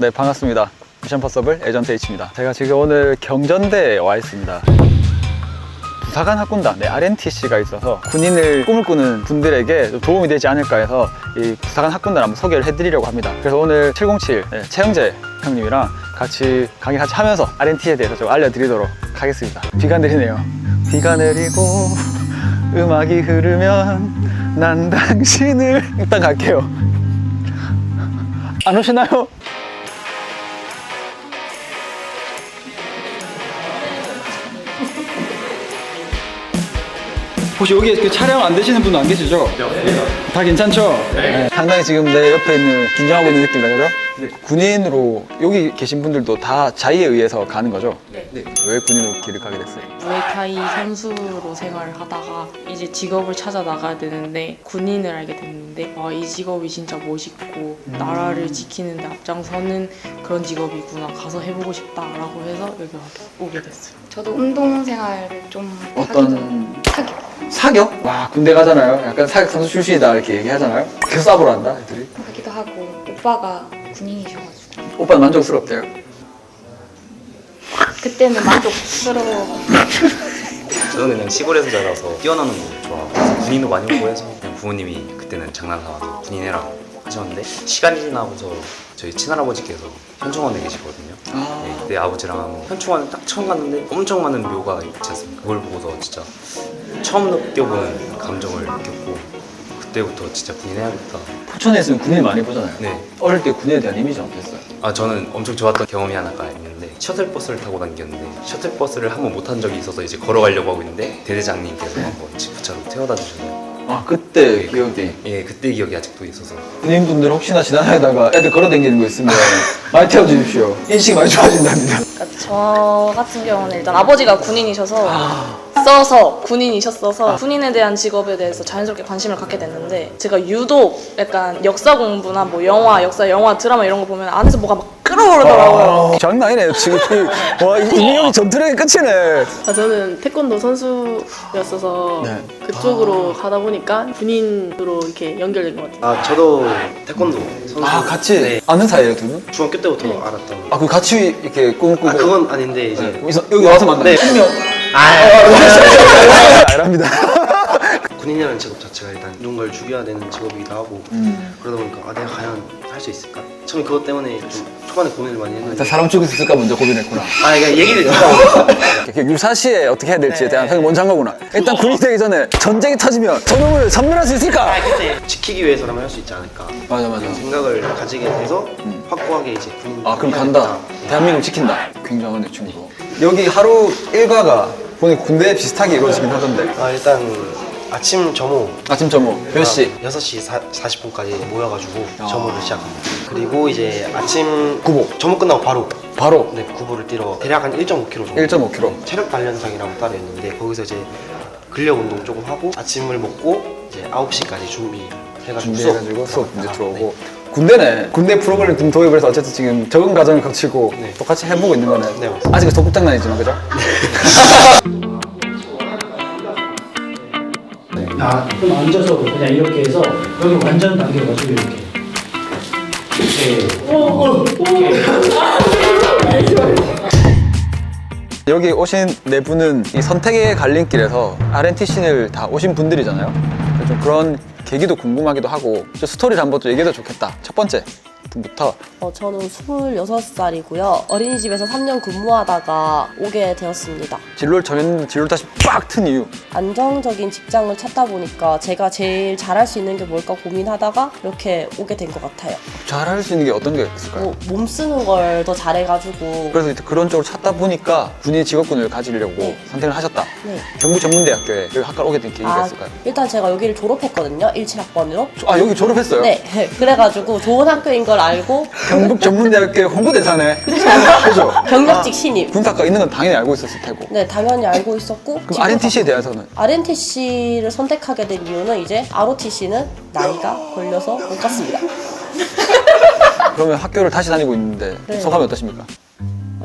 네 반갑습니다. 미션 퍼서블 에전트 H입니다. 제가 지금 오늘 경전대에 와 있습니다. 부사관 학군단, 네, RNTC가 있어서 군인을 꿈을 꾸는 분들에게 좀 도움이 되지 않을까 해서 이 부사관 학군단 한번 소개를 해드리려고 합니다. 그래서 오늘 707 네, 최영재 형님이랑 같이 강의 같이 하면서 RNT에 대해서 좀 알려드리도록 하겠습니다. 비가 내리네요. 비가 내리고 음악이 흐르면 난 당신을 일단 갈게요. 안 오시나요? 혹시 여기 그 촬영 안 되시는 분 안 계시죠? 다 괜찮죠? 네. 상당히 지금 내 옆에 있는 긴장하고 있는 느낌이다, 그죠? 군인으로 여기 계신 분들도 다 자의에 의해서 가는 거죠? 네. 왜 군인으로 가게 됐어요? 무에타이 선수로 생활을 하다가 이제 직업을 찾아 나가야 되는데 군인을 알게 됐는데 와, 이 직업이 진짜 멋있고 나라를 지키는데 앞장서는 그런 직업이구나 가서 해보고 싶다라고 해서 여기 오게 됐어요. 저도 운동 생활을 좀 어떤- 하기도 사격 사격? 와, 군대 가잖아요. 약간 사격 선수 출신이다 이렇게 얘기하잖아요. 계속 쏴보러 한다, 애들이. 하기도 하고 오빠가 군인이셔가지고. 오빠는 만족스럽대요. 그때는 만족스러워. 저는 그냥 시골에서 자라서 뛰어노는 거 좋아하고 그래서 군인도 많이 오고 해서 그냥 부모님이 그때는 장난 삼아서 군인 해라고 하셨는데 시간이 지나고서 저희 친할아버지께서 현충원에 계시거든요. 아. 네, 그때 아버지랑 현충원 딱 처음 갔는데 엄청 많은 묘가 있지 않습니까? 그걸 보고서 진짜 처음 느껴보는 감정을 느꼈고 그때부터 진짜 군인해야겠다 포천에 있으면 군인 많이 보잖아요. 네. 어릴 때 군인에 대한 이미지 어땠어요? 아 저는 엄청 좋았던 경험이 하나가 있는데 셔틀버스를 타고 다녔는데 셔틀버스를 한 번 못 탄 적이 있어서 이제 걸어가려고 하고 있는데 대대장님께서 한번 집부차로 태워다 주셨네요 아, 그때 기억이. 예 그때 기억이 아직도 있어서 군인분들 혹시나 지나다니다가 애들 걸어 다니는 거 있으면 많이 태워주십시오. 인식이 많이 좋아진답니다. 그러니까 저 같은 경우는 일단 아버지가 군인이셔서 아. 써서 군인이셨어서 군인에 대한 직업에 대해서 자연스럽게 관심을 갖게 됐는데 제가 유독 약간 역사 공부나 뭐 영화, 역사, 영화, 드라마 이런 거 보면 안에서 뭐가 막 끓어오르더라고요. 아, 장난 아니네요. 지금 이- 와, 이- 이민영이 전투력이 끝이네. 아, 저는 태권도 선수였어서 네. 그쪽으로 가다 보니까 군인으로 이렇게 연결된 것 같아요. 아 저도 태권도 선수 아, 같이 네, 아는 사이예요, 두 분? 중학교 때부터 알았던 아, 그 같이 이렇게 꿈을 꾸고. 아 그건 아닌데 이제 네, 여기서, 여기 와서 만나. 네. 한 명. 아, 아랍니다. 군인이라는 직업 자체가 일단 누군가를 죽여야 되는 직업이기도 하고 음. 그러다 보니까 아 내가 과연 할 수 있을까? 처음에 그것 때문에 좀 초반에 고민을 많이 했는데 일단 사람 죽일 수 있을까 먼저 고민했구나. 아 이게 얘기를 듣다 보니까 이렇게 유사시에 어떻게 해야 될지에 대한 생각이 먼저 한 거구나. 일단 군인이 되기 전에 전쟁이 터지면 저놈을 선멸할 수 있을까? 지키기 위해서라면 할 수 있지 않을까 맞아, 맞아. 생각을 가지게 돼서 확고하게 이제 군인 아, 그럼 간다. 대한민국 지킨다. 굉장한 친구로. 여기 하루 일과가 보니 군대 비슷하게 이루어지긴 하던데. 아 일단 아침 점호 아침 점호 몇 시? 6시 40분까지 모여가지고 아. 점호를 시작합니다 그리고 이제 아침 구보. 점호 끝나고 바로 바로 네, 구보를 뛰러 대략 한 1.5km 정도 1.5km. 체력 단련장이라고 따로 있는데 거기서 이제 근력 운동 조금 하고 아침을 먹고 이제 9시까지 준비해가지고 준비해가지고 수업 이제 아, 들어오고. 군대네. 군대 프로그램 좀 도입을 해서 어쨌든 지금 적응 과정을 거치고 네. 똑같이 해보고 있는 거네. 네, 맞습니다. 아직은 소꿉장난이지만, 그죠? 아, 좀 앉아서 그냥 이렇게 해서 여기 완전 당겨가지고 이렇게. 이렇게. 여기 오신 네 분은 이 선택의 갈림길에서 RNTC를 다 오신 분들이잖아요. 그래서 좀 그런 계기도 궁금하기도 하고 좀 스토리를 한번 또 얘기해도 좋겠다. 첫 번째 분 부터 어, 저는 26살이고요. 어린이집에서 3년 근무하다가 오게 되었습니다. 진로를 정했는데 진로를 다시 빡 튼 이유. 안정적인 직장을 찾다 보니까 제가 제일 잘할 수 있는 게 뭘까 고민하다가 이렇게 오게 된 것 같아요. 잘할 수 있는 게 어떤 게 있을까요? 뭐, 몸 쓰는 걸 더 잘해가지고 그래서 이제 그런 쪽으로 찾다 보니까 군인 직업군을 가지려고 네. 선택을 하셨다. 네. 경북 전문대학교에 여기 학과를 오게 된 계기가 아, 있을까요? 일단 제가 여기를 졸업했거든요. 17학번으로. 아 여기 졸업했어요? 네. 그래가지고 좋은 학교인 걸 알고 경북 전문대학교 홍보대사네. 그죠? 경력직 신입. 군사과 있는 건 당연히 알고 있었을 테고. 네, 당연히 알고 있었고. 그럼 RNTC에 대해서는 RNTC를 선택하게 된 이유는 이제 ROTC는 나이가 걸려서 못 갔습니다. 그러면 학교를 다시 다니고 있는데 네. 소감이 어떠십니까?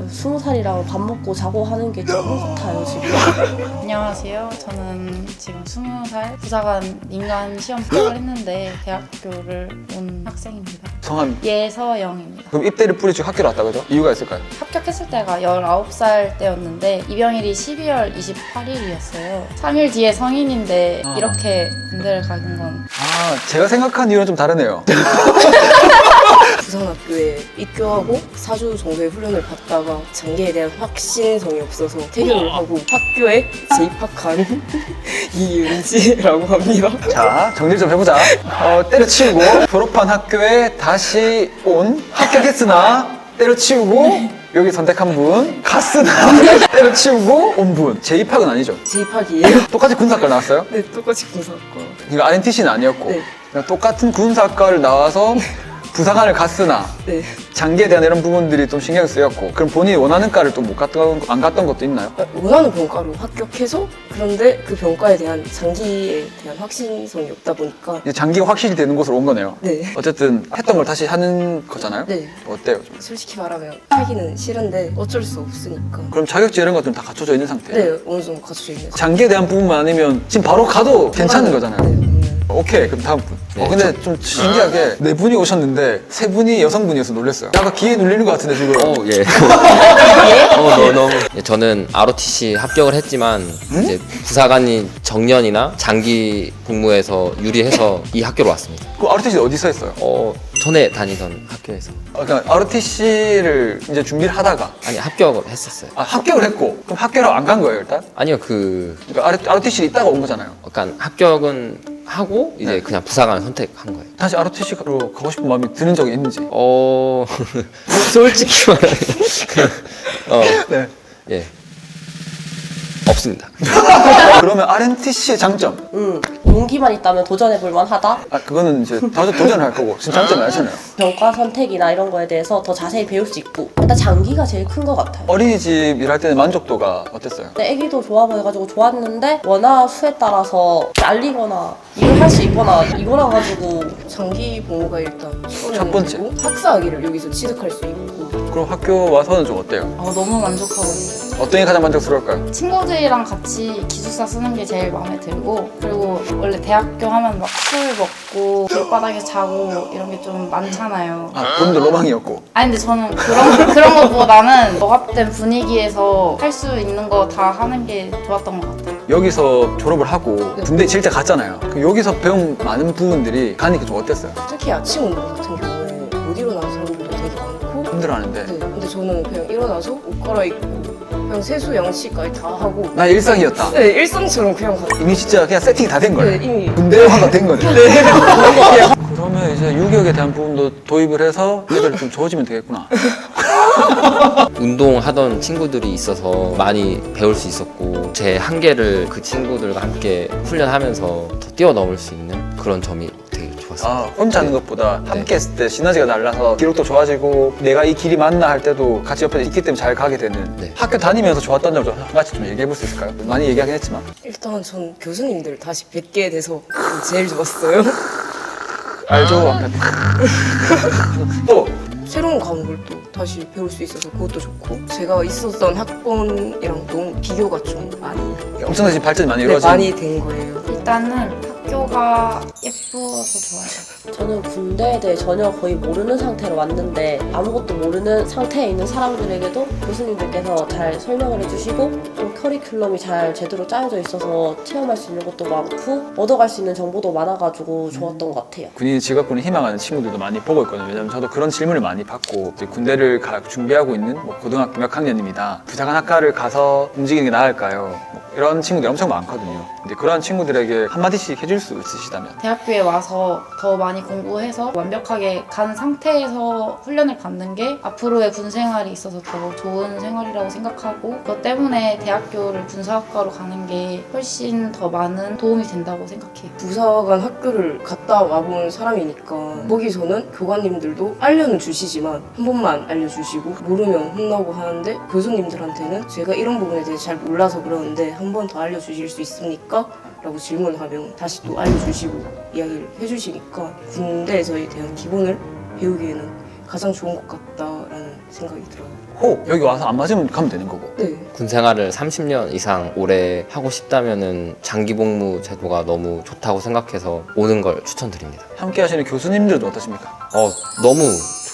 어, 스무 살이랑 밥 먹고 자고 하는 게 너무 좋다요 지금. 안녕하세요. 저는 지금 20살 부사관 민간 시험 합격을 했는데 대학교를 온 학생입니다. 성함 예서영입니다. 그럼 입대를 뿌리치고 학교로 왔다 그죠? 이유가 있을까요? 합격했을 때가 19살 때였는데 입영일이 12월 28일이었어요. 3일 뒤에 성인인데 아. 이렇게 군대를 가는 건 아 제가 생각한 이유는 좀 다르네요 부산학교에 입교하고 4주 정도의 훈련을 받다가 장기에 대한 확신성이 없어서 퇴교를 하고 학교에 재입학한 이윤지라고 합니다. 자 정리 좀 해보자 어, 때려치우고 졸업한 학교에 다시 온 합격했으나 때려치우고 여기 선택한 분 갔으나 때려치우고 온 분 재입학은 아니죠 재입학이에요. 똑같이 군사과 나왔어요? 네, 똑같이 군사과. 이거 RNTC는 아니었고 네. 그냥 똑같은 군사과를 나와서 부사관을 갔으나 네. 장기에 대한 이런 부분들이 좀 신경 쓰였고 그럼 본인이 원하는 과를 또 못 갔던 안 갔던 것도 있나요? 원하는 병과로 합격해서 그런데 그 병과에 대한 장기에 대한 확신성이 없다 보니까 이제 장기가 확실히 되는 곳으로 온 거네요. 네. 어쨌든 했던 걸 다좀 하는 거잖아요. 네. 어때요? 좀? 솔직히 말하면 하기는 싫은데 어쩔 수 없으니까 그럼 자격증 이런 것들은 다 갖춰져 있는 상태예요. 네 어느 정도 갖춰져 있는 장기에 대한 부분만 아니면 지금 바로 가도 괜찮은 거잖아요. 네, 네. 오케이 그럼 다음 분. 어 네, 근데 좀 신기하게 네 분이 오셨는데 세 분이 여성분이어서 놀랐어요. 약간 기에 눌리는 것 같은데 지금. 어, 예. 어, 너, 너무. 예, 저는 ROTC 합격을 했지만, 이제 부사관이 정년이나 장기 복무에서 유리해서 이 학교로 왔습니다. 그 ROTC 어디서 했어요? 어, 전에 다니던 학교에서. 어, 그러니까 ROTC를 이제 준비를 하다가 아니, 합격을 했었어요. 아, 합격을 했고 그럼 학교로 안 간 거예요 일단? 아니요, 그, 그러니까 ROTC를 있다가 온 거잖아요. 약간 합격은 하고, 이제 그냥 부사관 선택한 거예요. 다시 ROTC로 가고 싶은 마음이 드는 적이 있는지. 어, 솔직히 말하면, 어, 네. 예. 없습니다. 그러면 RNTC의 장점. 음, 용기만 있다면 도전해볼 만하다. 아 그거는 이제 다들 도전을 할 거고 지금 장점이 아시잖아요. 병과 선택이나 이런 거에 대해서 더 자세히 배울 수 있고 일단 장기가 제일 큰 것 같아요. 어린이집 일할 때는 만족도가 어땠어요? 근데 애기도 좋아 보여가지고 좋았는데 원화 수에 따라서 잘리거나 일을 할 수 있거나 이거라 가지고 장기 복무가 일단 첫 번째. 되고 학사학위를 여기서 취득할 수 있고 그럼 학교 와서는 좀 어때요? 어, 너무 만족하고 있어요. 어떤 게 가장 만족스러울까요? 친구들이랑 같이 기숙사 쓰는 게 제일 마음에 들고 그리고 원래 대학교 하면 막 술 먹고 길바닥에 자고 이런 게 좀 많잖아요. 아 본인도 로망이었고 아니 근데 저는 그런 그런 것보다는 억압된 분위기에서 할 수 있는 거 다 하는 게 좋았던 것 같아요. 여기서 졸업을 하고 군대 진짜 갔잖아요. 그럼 여기서 배운 많은 부분들이 가니까 좀 어땠어요? 특히 아침 운동 같은 경우에 못 일어나는 사람들도 되게 많고 힘들어하는데 네, 근데 저는 그냥 일어나서 옷 갈아입고 그냥 세수 양치까지 다 하고 나 일상이었다. 네 일상처럼 그냥 가 이미 진짜 그냥 세팅이 다 된 거예요. 네, 이미. 군대화가 된 거네. 그러면 이제 유격에 대한 부분도 도입을 해서 애들이 좀 좋아지면 되겠구나. 운동하던 친구들이 있어서 많이 배울 수 있었고 제 한계를 그 친구들과 함께 훈련하면서 더 뛰어넘을 수 있는 그런 점이 좋았어요. 아, 혼자 하는 것보다 네. 함께 했을 때 시너지가 날라서 기록도 좋아지고 내가 이 길이 맞나 할 때도 같이 옆에 있기 때문에 잘 가게 되는 네. 학교 다니면서 좋았던 점을 좀 같이 좀 얘기해 볼 수 있을까요? 많이 얘기하긴 했지만 일단 전 교수님들 다시 뵙게 돼서 제일 좋았어요 알죠? 아. 또 새로운 과목을 또 다시 배울 수 있어서 그것도 좋고 제가 있었던 학번이랑 너무 비교가 좀 많이 엄청나게 지금 발전이 많이 네, 이루어진 많이 된 거예요 일단은 학교가 예뻐서 좋아요. 저는 군대에 대해 전혀 거의 모르는 상태로 왔는데 아무것도 모르는 상태에 있는 사람들에게도 교수님들께서 잘 설명을 해주시고 좀 커리큘럼이 잘 제대로 짜여져 있어서 체험할 수 있는 것도 많고 얻어갈 수 있는 정보도 많아가지고 좋았던 것 같아요. 군인 직업군을 희망하는 친구들도 많이 보고 있거든요. 왜냐면 저도 그런 질문을 많이 받고 이제 군대를 가- 준비하고 있는 뭐 고등학교 몇 학년입니다. 부사관 학과를 가서 움직이는 게 나을까요? 뭐 이런 친구들이 엄청 많거든요. 근데 그런 친구들에게 한마디씩 해줄 수 있으시다면 대학교에 와서 더 많이 공부해서 완벽하게 간 상태에서 훈련을 받는 게 앞으로의 군 생활이 있어서 더 좋은 생활이라고 생각하고 그것 때문에 대학교를 군사학과로 가는 게 훨씬 더 많은 도움이 된다고 생각해요. 부사관 학교를 갔다 와본 사람이니까 거기서는 교관님들도 알려는 주시지만 한 번만 알려주시고 모르면 혼나고 하는데 교수님들한테는 제가 이런 부분에 대해 잘 몰라서 그러는데 한 번 더 알려주실 수 있습니까? 라고 질문하면 다시 또 알려주시고 이야기를 해주시니까 군대에서에 대한 기본을 배우기에는 가장 좋은 것 같다라는 생각이 들어요. 호 여기 와서 안 맞으면 가면 되는 거고. 네. 군 생활을 30년 이상 오래 하고 싶다면은 장기 복무 제도가 너무 좋다고 생각해서 오는 걸 추천드립니다. 함께 하시는 교수님들도 어떠십니까? 어 너무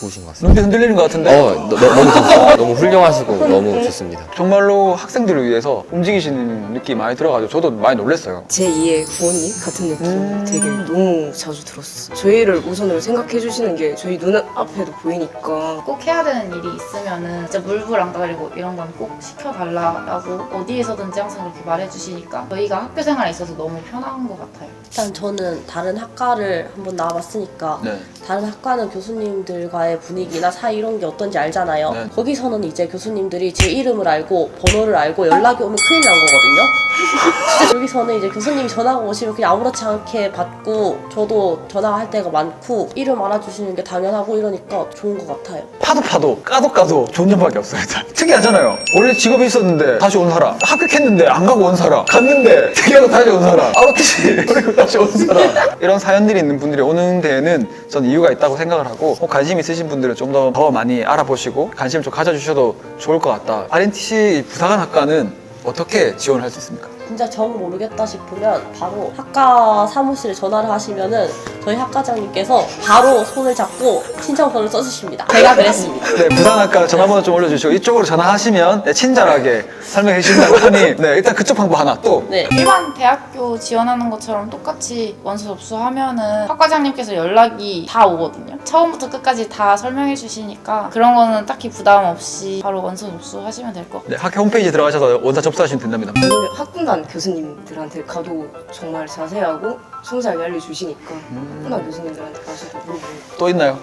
좋으신 것 같습니다. 눈빛 흔들리는 것 같은데. 어 너, 무 좋습니다. 너무 훌륭하시고 너무 좋습니다. 정말로 학생들을 위해서 움직이시는 느낌이 많이 들어가지고 저도 많이 놀랐어요. 제 2의 부모님 같은 느낌 음. 되게 너무 자주 들었어요. 저희를 우선으로 생각해 주시는 게 저희 눈 앞에도 보이니까 꼭 해야 되는 일이 있으면은 진짜 물불 안 가리고 이런 건 꼭 시켜달라라고 어디에서든지 항상 그렇게 말해주시니까 저희가 학교 생활에 있어서 너무 편한 것 같아요. 일단 저는 다른 학과를 한번 나와봤으니까 네. 다른 학과는 교수님들과의 분위기나 사이 이런 게 어떤지 알잖아요. 네. 거기서는 이제 교수님들이 제 이름을 알고 번호를 알고 연락이 오면 큰일 난 거거든요. 진짜 여기 서는 이제 교수님이 전화가 오시면 그냥 아무렇지 않게 받고 저도 전화할 때가 많고 이름 알아주시는 게 당연하고 이러니까 좋은 것 같아요. 파도 파도 까도 까도 좋은 점밖에 없어요. 일단. 특이하잖아요. 원래 직업이 있었는데 다시 온 사람, 합격했는데 안 가고 온 사람, 갔는데 특이하고 다시 온 사람, 아웃듯이 그리고 다시 온 사람. 이런 사연들이 있는 분들이 오는 데에는 전 이유가 있다고 생각을 하고 꼭 관심 있으신 분들은 좀 더 더 많이 알아보시고 관심 좀 가져주셔도 좋을 것 같다. RNTC 부사관 학과는 어떻게 지원할 수 있습니까? 진짜 정 모르겠다 싶으면 바로 학과 사무실에 전화를 하시면은 저희 학과장님께서 바로 손을 잡고 신청서를 써주십니다. 제가 그랬습니다. 네, 부산학과 전화번호 좀 올려주시고 이쪽으로 전화하시면 네, 친절하게 설명해 주신다고 하니 네, 일단 그쪽 방법 하나 또 네. 일반 대학교 지원하는 것처럼 똑같이 원서 접수하면은 학과장님께서 연락이 다 오거든요. 처음부터 끝까지 다 설명해 주시니까 그런 거는 딱히 부담 없이 바로 원서 접수하시면 될 것 같아요. 네, 학교 홈페이지 들어가셔서 원서 접수하시면 된답니다. 아니면 학군 단 교수님들한테 가도 정말 자세하고 성실하게 알려주시니까 학군단 교수님들한테 가셔도 물어보고 또 있나요?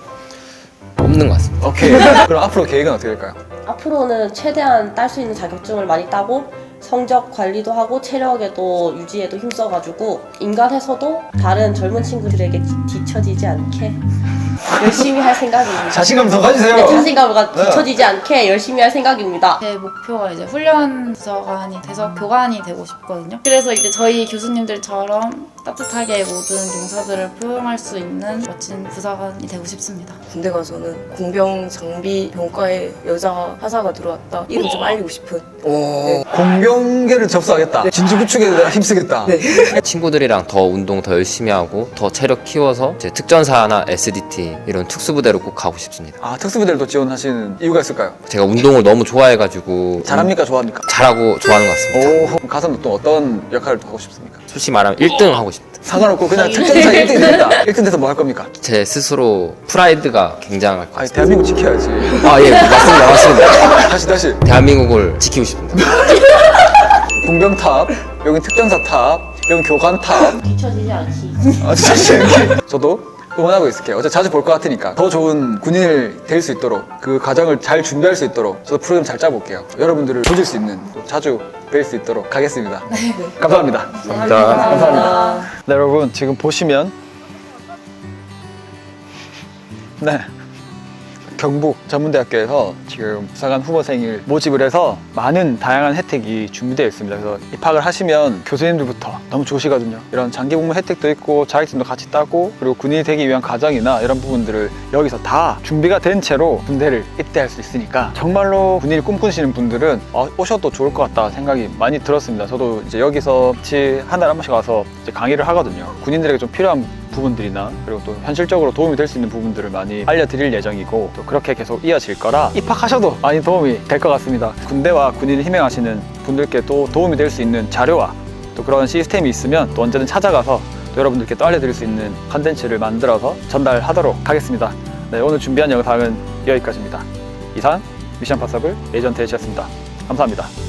없는 것 같습니다. 오케이. 그럼 앞으로 계획은 어떻게 될까요? 앞으로는 최대한 딸 수 있는 자격증을 많이 따고 성적 관리도 하고 체력에도 유지에도 힘써가지고 인간에서도 다른 젊은 친구들에게 뒤- 뒤처지지 않게 열심히 할 생각입니다. 자신감 더 가지세요. 네, 자신감을 가- 네. 뒤처지지 않게 열심히 할 생각입니다. 제 목표가 이제 훈련 부서관이 돼서 교관이 되고 싶거든요. 그래서 이제 저희 교수님들처럼 따뜻하게 모든 용사들을 포용할 수 있는 멋진 부사관이 되고 싶습니다. 군대 가서는 공병 장비 병과에 여자 하사가 들어왔다 이름 좀 알리고 싶은 오, 공병계를 접수하겠다. 진주 구축에 힘쓰겠다. 네. 친구들이랑 더 운동 더 열심히 하고 더 체력 키워서 이제 특전사나 SDT 이런 특수부대로 꼭 가고 싶습니다. 아, 특수부대도 지원하시는 이유가 있을까요? 제가 운동을 너무 좋아해가지고 잘합니까? 좋아합니까? 잘하고 좋아하는 것 같습니다. 오, 가서는 또 어떤 역할을 하고 싶습니까? 솔직히 말하면 1등 하고 싶다. 상관없고 그냥 특전사 1등이 됐다. 1등 돼서 뭐 할 겁니까? 제 스스로 프라이드가 굉장할 것 아니, 같습니다. 대한민국 지켜야지. 아 예 맞습니다 맞습니다. 다시, 다시. 대한민국을 지키고 싶습니다. 공병탑, 여긴 특전사 탑, 여긴 교관 탑. 뒤처지지 않기. 아, 진짜 저도 응원하고 있을게요. 어차피 자주 볼 것 같으니까 더 좋은 군인을 될 수 있도록 그 과정을 잘 준비할 수 있도록 저도 프로그램 잘 짜볼게요. 여러분들을 보실 수 있는 또 자주 뵐 수 있도록 하겠습니다. 감사합니다. 감사합니다. 네, 여러분 지금 보시면 네. 경북 전문대학교에서 지금 부사관 후보생을 모집을 해서 많은 다양한 혜택이 준비되어 있습니다. 그래서 입학을 하시면 교수님들부터 너무 좋으시거든요. 이런 장기 복무 혜택도 있고 자격증도 같이 따고 그리고 군인이 되기 위한 과정이나 이런 부분들을 여기서 다 준비가 된 채로 군대를 입대할 수 있으니까 정말로 군인을 꿈꾸시는 분들은 어, 오셔도 좋을 것 같다 생각이 많이 들었습니다. 저도 이제 여기서 같이 한 달에 한 번씩 와서 강의를 하거든요. 군인들에게 좀 필요한 부분들이나 그리고 또 현실적으로 도움이 될 수 있는 부분들을 많이 알려드릴 예정이고 또 그렇게 계속 이어질 거라 입학하셔도 많이 도움이 될 것 같습니다. 군대와 군인을 희망하시는 분들께 또 도움이 될 수 있는 자료와 또 그런 시스템이 있으면 또 언제든 찾아가서 또 여러분들께 또 알려드릴 수 있는 컨텐츠를 만들어서 전달하도록 하겠습니다. 네, 오늘 준비한 영상은 여기까지입니다. 이상 미션 파서블 에이전트 H였습니다. 감사합니다.